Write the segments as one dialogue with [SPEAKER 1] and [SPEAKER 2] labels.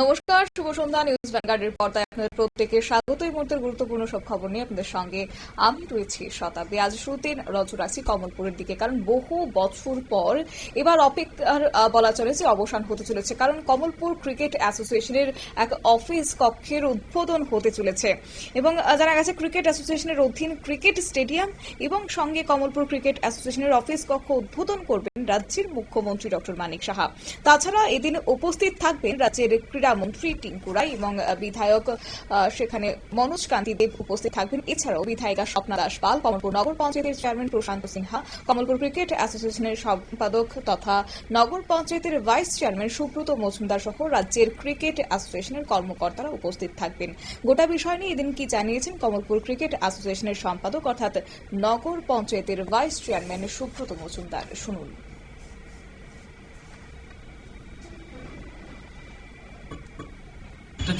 [SPEAKER 1] নমস্কার, শুভ সন্ধ্যা নিউজ ভ্যানগার্ডের পর্দায় আপনাদের প্রত্যেকে স্বাগত। এই মুহূর্তের গুরুত্বপূর্ণ সব খবর নিয়ে আপনাদের সঙ্গে আমি রয়েছি শতাব্দী। আজ শুরুতে নজর রাখছি কমলপুরের দিকে, কারণ বহু বছর পর এবার অপেক্ষার বলা চলে যে অবসান হতে চলেছে, কারণ কমলপুর ক্রিকেট অ্যাসোসিয়েশনের এক অফিস কক্ষের উদ্বোধন হতে চলেছে। এবং জানা গেছে ক্রিকেট অ্যাসোসিয়েশনের অধীন ক্রিকেট স্টেডিয়াম এবং সঙ্গে কমলপুর ক্রিকেট অ্যাসোসিয়েশনের অফিস কক্ষ উদ্বোধন করবেন রাজ্যের মুখ্যমন্ত্রী ডক্টর মানিক সাহা। তাছাড়া এদিন উপস্থিত থাকবেন রাজ্যের ক্রীড়ামন্ত্রী টিঙ্কু রায় এবং বিধায়ক সেখানে মনোজ কান্তি দেব উপস্থিত থাকবেন। এছাড়াও বিধায়িকা স্বপ্না দাস পাল, কমলপুর নগর পঞ্চায়েতের চেয়ারম্যান প্রশান্ত সিনহা, কমলপুর ক্রিকেট অ্যাসোসিয়েশনের সম্পাদক তথা নগর পঞ্চায়েতের ভাইস চেয়ারম্যান সুব্রত মজুমদার সহ রাজ্যের ক্রিকেট অ্যাসোসিয়েশনের কর্মকর্তারা উপস্থিত থাকবেন। গোটা বিষয় নিয়ে এদিন কি জানিয়েছেন কমলপুর ক্রিকেট অ্যাসোসিয়েশনের সম্পাদক অর্থাৎ নগর পঞ্চায়েতের ভাইস চেয়ারম্যান সুব্রত মজুমদার? শুনুন।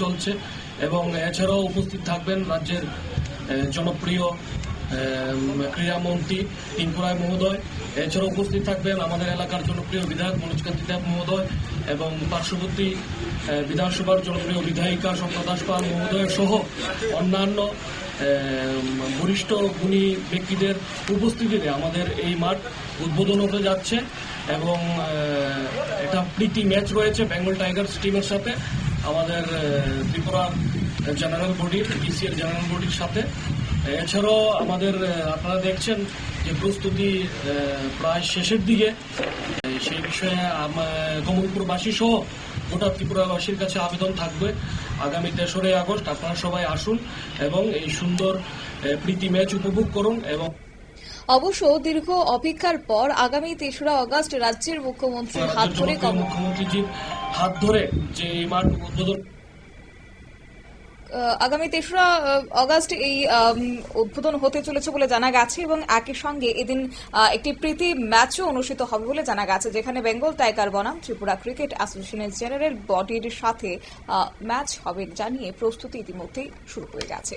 [SPEAKER 2] চলছে। এবং এছাড়াও উপস্থিত থাকবেন রাজ্যের জনপ্রিয় ক্রীড়ামন্ত্রী টিঙ্কুরায় মহোদয়। এছাড়াও উপস্থিত থাকবেন আমাদের এলাকার জনপ্রিয় বিধায়ক মনোজ কান্তি দেব মহোদয় এবং পার্শ্ববর্তী বিধানসভার জনপ্রিয় বিধায়িকা স্বপ্ন দাস পাল মহোদয় সহ অন্যান্য বরিষ্ঠ গুণী ব্যক্তিদের উপস্থিতিতে আমাদের এই মাঠ উদ্বোধন হতে যাচ্ছে। এবং প্রীতি ম্যাচ রয়েছে বেঙ্গল টাইগার্স টিমের সাথে, আমাদের ত্রিপুরা জেনারেল বডির বিসিএর জেনারেল বডির সাথে। এছাড়াও আমাদের আপনারা দেখছেন যে প্রস্তুতি প্রায় শেষের দিকে। সেই বিষয়ে কমলপুরবাসী সহ গোটা ত্রিপুরাবাসীর কাছে আবেদন থাকবে আগামী তেসরে আগস্ট। আপনারা সবাই আসুন এবং এই সুন্দর প্রীতি ম্যাচ উপভোগ করুন এবং
[SPEAKER 1] অবশ্য দীর্ঘ অপেক্ষার পর আগামী তেসরা অগস্ট রাজ্যের মুখ্যমন্ত্রীর হাত ধরে
[SPEAKER 2] মুখ্যমন্ত্রীজির হাত ধরে যে এই মাঠ উদ্বোধন
[SPEAKER 1] আগামী তেসরা অগস্ট এই উদ্বোধন হতে চলেছে বলে জানা গেছে এবং একই সঙ্গে এদিন একটি প্রীতি ম্যাচও অনুষ্ঠিত হবে বলে জানা গেছে যেখানে বেঙ্গল টাইগার বনাম ত্রিপুরা ক্রিকেট অ্যাসোসিয়েশনের জেনারেল বডির সাথে ম্যাচ হবে জানিয়ে প্রস্তুতি ইতিমধ্যেই শুরু হয়ে গেছে।